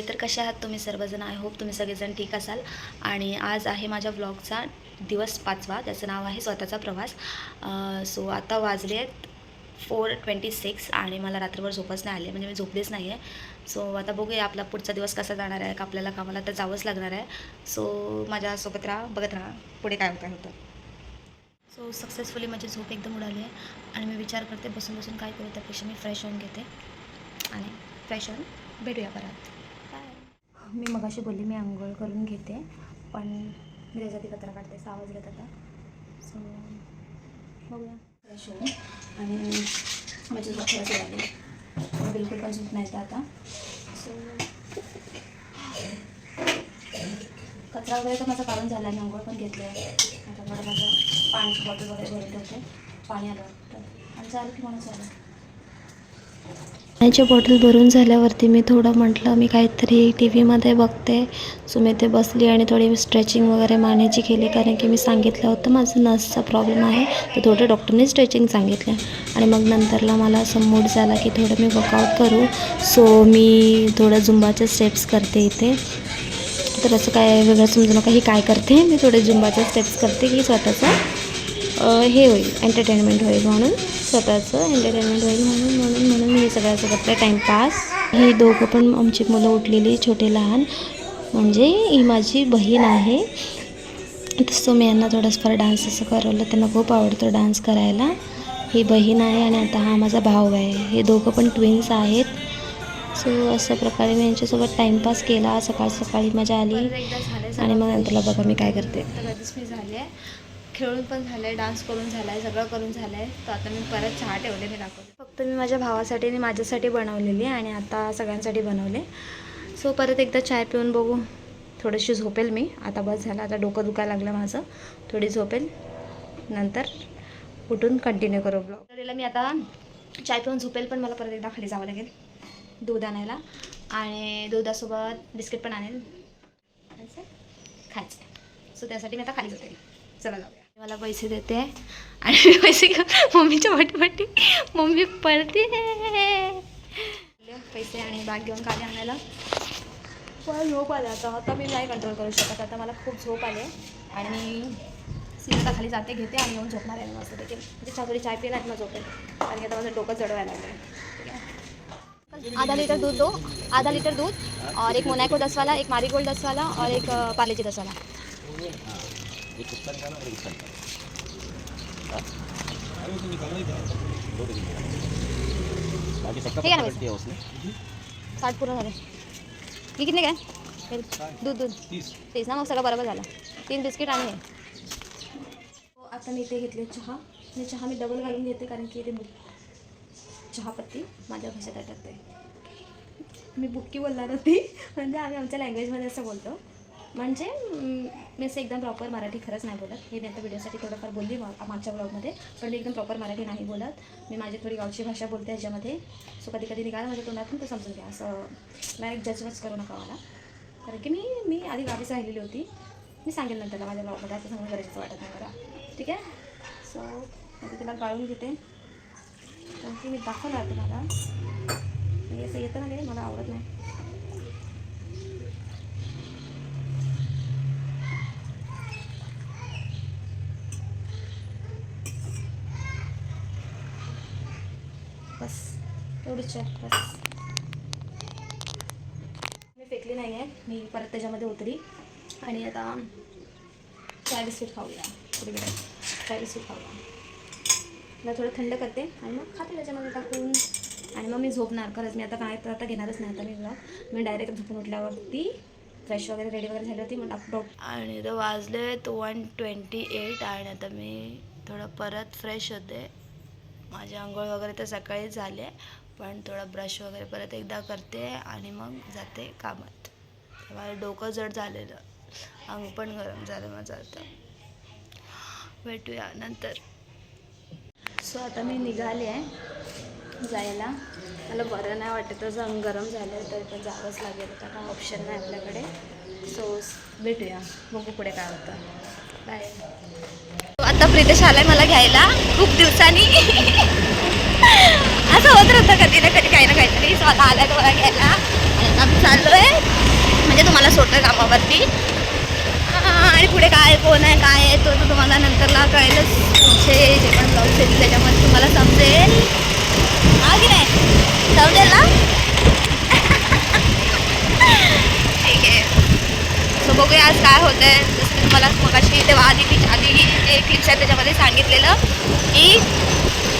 हाय तर कसे आहात तुम्ही सर्वजण? आय होप तुम्ही सगळेजण ठीक असाल. आणि आज आहे माझ्या व्लॉगचा दिवस पाचवा त्याचं नाव आहे स्वतःचा प्रवास. सो आता वाजले आहेत फोर ट्वेंटी सिक्स आणि मला रात्रभर झोपच नाही आले म्हणजे मी झोपलीच नाही आहे सो आता बघूया आपला पुढचा दिवस कसा जाणार आहे का आपल्याला कामाला तर जावंच लागणार आहे. सो माझ्यासोबत राहा बघत राहा पुढे काय काय होतं. सो सक्सेसफुली माझी झोप एकदम उडाली आहे आणि मी विचार करते बसून बसून काय करू त्यापेक्षा मी फ्रेश होऊन घेते. आणि फ्रेश होऊन भेटूया परत. मी मगाशी बोलली मी आंघोळ करून घेते पण मी त्याच्यात कचरा काढते सहा वाजलेत आता सो बघूया. फ्रेश होऊन आणि माझी झोप थोडीशी लागली. बिलकुल पण झोप नाही तर आता. सो कचरा वगैरे तर माझा काढून झाला मी आंघोळ पण घेतले आहे. आता मला माझं पाण्याची बॉटल वगैरे भरून ठेवते पाणी आलं वाटतं आणि झालं की म्हणून झालं. पाण्याची बॉटल भरून झाल्यावरती मी थोडं म्हटलं मी काहीतरी टी व्हीमध्ये बघते. सो मी ते बसली आणि थोडी स्ट्रेचिंग वगैरे मानेची केली कारण की मी सांगितलं होतं माझं नसचा प्रॉब्लेम आहे. तर थोडं डॉक्टरने स्ट्रेचिंग सांगितलं. आणि मग नंतरला मला असं मूड झाला की थोडं मी वर्कआउट करू. सो मी थोडं झुंबाच्या स्टेप्स करते इथे. तर असं काय वेगळं समजू नका ही काय करते? मी थोडे झुंबाचे स्टेप्स करते की स्वतःचं हे होईल एंटरटेनमेंट होईल म्हणून. स्वतःचं एंटरटेनमेंट होईल म्हणून म्हणून म्हणून मी हे सगळ्याचं करते टाईमपास ही दोघं पण आमची मुलं उठलेली छोटे लहान. म्हणजे ही माझी बहीण आहे. तसं मी यांना थोडंसं डान्स असं करवलं. त्यांना खूप आवडतं डान्स करायला. ही बहीण आहे आणि आता हा माझा भाऊ आहे. हे दोघं पण ट्विन्स आहेत. सो अशा प्रकारे मी यांच्यासोबत टाईमपास केला. सकाळ सकाळी मजा आली. आणि मग नंतरला बघा मी काय करते. मी झाले. आहे खेळून पण झालं आहे डान्स करून झाला आहे सगळं करून झालं आहे तर आता मी परत चहा ठेवले मी दाखवते. फक्त मी माझ्या भावासाठी आणि माझ्यासाठी बनवलेली आणि आता सगळ्यांसाठी बनवले. सो परत एकदा चाय पिऊन बघू. थोडीशी झोपेल मी. आता बस झालं. आता डोकं दुखायला लागलं माझं. थोडी झोपेल. नंतर उठून कंटिन्यू करू ब्लॉग मी आता चाय पिऊन झोपेल पण मला परत एकदा खाली जावं लागेल. दूध आणायला. आणि दुधासोबत बिस्किट पण आणेल. खायचं? खायचं. सो त्यासाठी मी आता खाली जाते. चला जाऊया. मला पैसे देते आणि मी पैसे घेऊन मम्मीच्या वाटी मम्मी पळते पैसे आणि बॅग घेऊन खाली आणायला मला झोप आले आता. आता मी नाही कंट्रोल करू शकत. आता मला खूप झोप आले. आणि सीता खाली जाते घेते आणि येऊन झोपणार आहे मस्त देखील म्हणजे थोडी चाय पिला आणि मग झोपेल की आता माझं डोकं जडवायला लागलं आधा लीटर दूध दो. आधा लीटर दूध. और एक मोनाको दस वाला एक मारीगोल्ड दस वाला और एक अ, पार्लेजी दस वाला बाकी सबका ठीक है ना पकड़ दिया उसने साठ पूर्ण झाले. मी किती काय दूध दूध. तेच ना झालं. तीन बिस्किट आणि आता मी इथे घेतले चहा. चहा मी डबल घालून घेते कारण की ते चहापत्ती माझ्या भाषेत अटकते. मी बुक्की बोलणार होती. म्हणजे आम्ही आमच्या लँग्वेजमध्ये असं बोलतो. म्हणजे मी असं एकदम प्रॉपर मराठी खरंच नाही बोलत. हे मी आता व्हिडिओसाठी थोडंफार बोलली मा- मागच्या ब्लॉगमध्ये पण मी एकदम प्रॉपर मराठी नाही बोलत. मी माझी थोडी गावची भाषा बोलते ह्याच्यामध्ये सो कधी कधी निघाला माझ्या तोंडातून तर समजून घ्या. असं डायरेक्ट जजच करू नका मला. कारण की मी मी आधी गावीच राहिलेली होती. मी सांगेल नंतर माझ्या ब्लॉगमध्ये आता सांगून गरजेचं वाटत नाही मला. ठीक आहे? सो मी तिला गाळून घेते. कारण की मी दाखवणार तुम्हाला मी असं येतं ना मला आवडत नाही. बस. एवढी आहे बस. मी फेकली नाही आहे मी परत त्याच्यामध्ये उतरी. आणि आता चाय बिस्किट खाऊया. थोडी वेळ. चाय बिस्किट खाऊया. मला थोडं थंड करते आणि मग खाते त्याच्यामध्ये टाकून. आणि मग मी झोपणार. खरंच मी आता काय तर आता घेणारच नाही आता मी ब्लॉग मी डायरेक्ट झोपून उठल्यावरती फ्रेश वगैरे रेडी वगैरे झाली होती मग डॉक्टर आणि तर वाजले तो वन ट्वेंटी एट आणि आता मी थोडं परत फ्रेश होते. माझी आंघोळ वगैरे तर सकाळी झाले पण थोडा ब्रश वगैरे परत एकदा करते आणि मग जाते कामात. माझं डोकं जड झालेलं. अंग पण गरम झालं माझं आता. भेटूया नंतर. सो आता मी निघाले आहे जायला. मला बरं नाही वाटत तसं अंग गरम झालं तर पण जावंच लागेल. आता काय ऑप्शन नाही आपल्याकडे. सो भेटूया. बघू पुढे काय होतं. बाय आता प्रितेश आलाय मला घ्यायला. खूप दिवसांनी. असं होत राहतं कधी ना कधी काही ना काहीतरी स्वतः आलाय तो मला घ्यायला. आहे म्हणजे तुम्हाला चाललोय कामावरती. आणि पुढे काय कोण आहे काय आहे तो तर तुम्हाला नंतरला कळेलच. तुमचे जे पण ब्लाऊज येतील त्याच्यामध्ये तुम्हाला समजेल. हा की नाही? समजेल ना? ठीक आहे. सो बघूया आज काय होतं आहे तुम्हाला मगाशी तेव्हा आधी ती आधी जे क्लिप्स आहे त्याच्यामध्ये सांगितलेलं की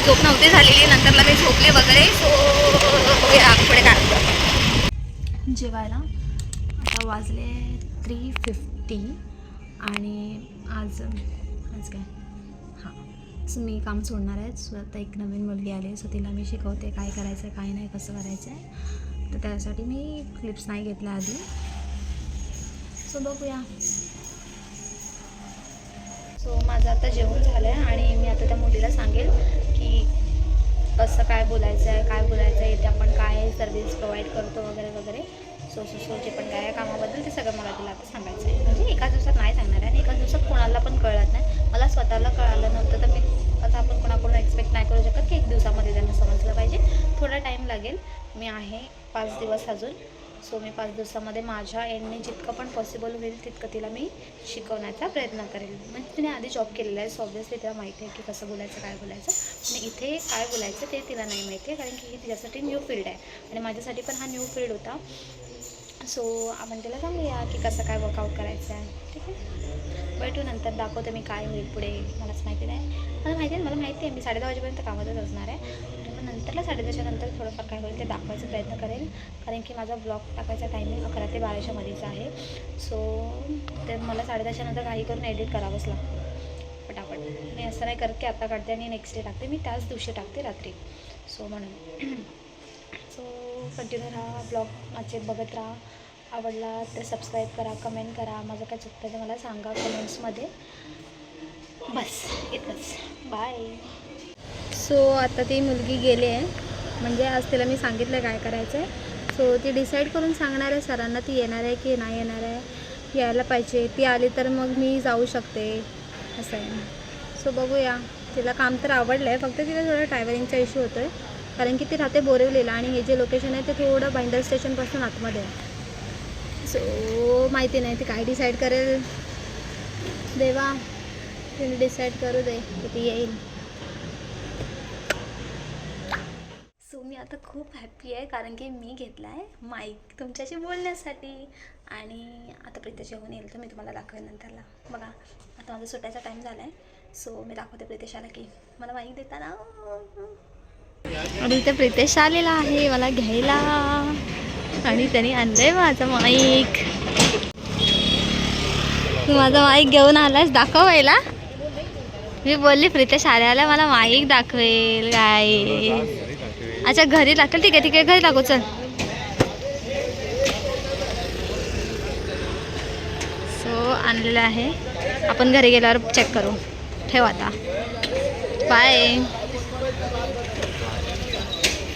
झोप नव्हती झालेली नंतरला मी झोपले वगैरे सो बघूया पुढे काय जेवायला आता वाजले थ्री फिफ्टी आणि आज आज काय? हां. मी काम सोडणार आहे. सो आता एक नवीन मुलगी आली सो तिला मी शिकवते काय करायचं आहे काय नाही कसं करायचं आहे तर त्यासाठी मी क्लिप्स नाही घेतल्या आधी. सो बघूया. सो माझं आता जेवण झालं आहे आणि मी आता त्या मुलीला सांगेल की कसं काय बोलायचं आहे काय बोलायचं आहे ते आपण काय सर्विस प्रोव्हाइड करतो वगैरे वगैरे. सो सो सो जे पण काय कामाबद्दल ते सगळं मला तिला आता सांगायचं आहे म्हणजे एकाच दिवसात नाही सांगणार आहे आणि एकाच दिवसात कोणाला पण कळत नाही. मला स्वतःला कळालं नव्हतं तर मी आता आपण कोणाकडून एक्सपेक्ट नाही करू शकत की एक दिवसामध्ये त्यांना समजलं पाहिजे. थोडा टाईम लागेल. मी आहे पाच दिवस अजून. सो मी पाच दिवसामध्ये माझ्या एंडने जितकं पण पॉसिबल होईल तितकं तिला मी शिकवण्याचा प्रयत्न करेल. म्हणजे तिने आधी जॉब केलेला आहे सो ऑब्वियसली तिला माहिती आहे की कसं बोलायचं काय बोलायचं. आणि इथे काय बोलायचं ते तिला नाही माहिती आहे कारण की ही तिच्यासाठी न्यू फील्ड आहे. आणि माझ्यासाठी पण हा न्यू फील्ड होता. सो आपण तिला सांगूया की कसं काय वर्कआउट करायचं आहे. ठीक आहे? भेटू नंतर दाखवते मी काय होईल पुढे. मलाच माहिती नाही. मला माहिती आहे मला माहिती आहे. मी साडे दहा वाजेपर्यंत कामातच असणार आहे. नंतरला साडे नंतर थोडंफार काय होईल ते दाखवायचा प्रयत्न करेल कारण की माझा ब्लॉग टाकायचा टायमिंग अकरा ते बाराच्या मध्येच आहे. सो ते मला साडे नंतर काही करून एडिट करावंच लागतं. पटापट. मी असं नाही करत की आता काढते आणि नेक्स्ट डे टाकते. मी त्याच दिवशी टाकते रात्री. सो म्हणून. सो कंटिन्यू राहा. ब्लॉग माझे बघत राहा. आवडला तर सबस्क्राईब करा कमेंट करा. माझं काय चुकतं ते मला सांगा कमेंट्समध्ये बस. इतकंच बाय सो आता ती मुलगी गेली आहे. म्हणजे आज तिला मी सांगितलं काय करायचं आहे सो ती डिसाईड करून सांगणार आहे सरांना ती येणार आहे की नाही येणार आहे. यायला पाहिजे. ती आली तर मग मी जाऊ शकते. असं आहे. सो बघूया. तिला काम तर आवडलं आहे फक्त तिला थोडा ट्रॅव्हलिंगचा इश्यू होतो आहे कारण की ती राहते बोरिवलीला आणि हे जे लोकेशन आहे ते थोडं बाइंडर स्टेशनपासून आतमध्ये आहे. सो माहिती नाही. ती काय डिसाईड करेल? देवा. तिने डिसाईड करू दे. किती येईल सो मी आता खूप हॅप्पी आहे कारण की मी घेतला आहे माईक तुमच्याशी बोलण्यासाठी. आणि आता प्रीते जेवण येईल तर मी तुम्हाला दाखवेन नंतरला. बघा आता माझा सुटायचा टाईम झाला आहे सो मी दाखवते प्रितेशाला की मला माईक देताना. आणि इथे प्रितेश आलेला आहे मला घ्यायला. आणि त्याने आणलंय माझं माईक तू माझा माईक घेऊन आलास दाखवायला? मी बोलली प्रितेश आल्याला मला माईक दाखवेल काय अच्छा घरी लागेल ठीक आहे ठीक आहे. घरी लागू चल. सो आणलेलं आहे. आपण घरी गेल्यावर चेक करू. ठेव आता. बाय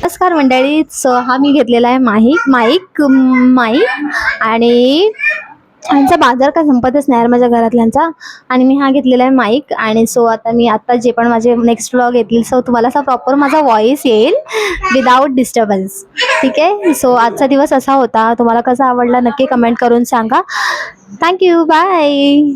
नमस्कार मंडळी. सो हा मी घेतलेला आहे माहीक माईक माईक आणि यांचा बाजार का संपतच नाही यार माझ्या घरातल्यांचा. आणि मी हा घेतलेला आहे माईक आणि सो आता मी आता जे पण माझे नेक्स्ट व्लॉग येतील सो तुम्हाला असा प्रॉपर माझा व्हॉइस येईल विदाऊट डिस्टर्बन्स ठीक आहे? सो आजचा दिवस असा होता. तुम्हाला कसा आवडला नक्की कमेंट करून सांगा. Thank you bye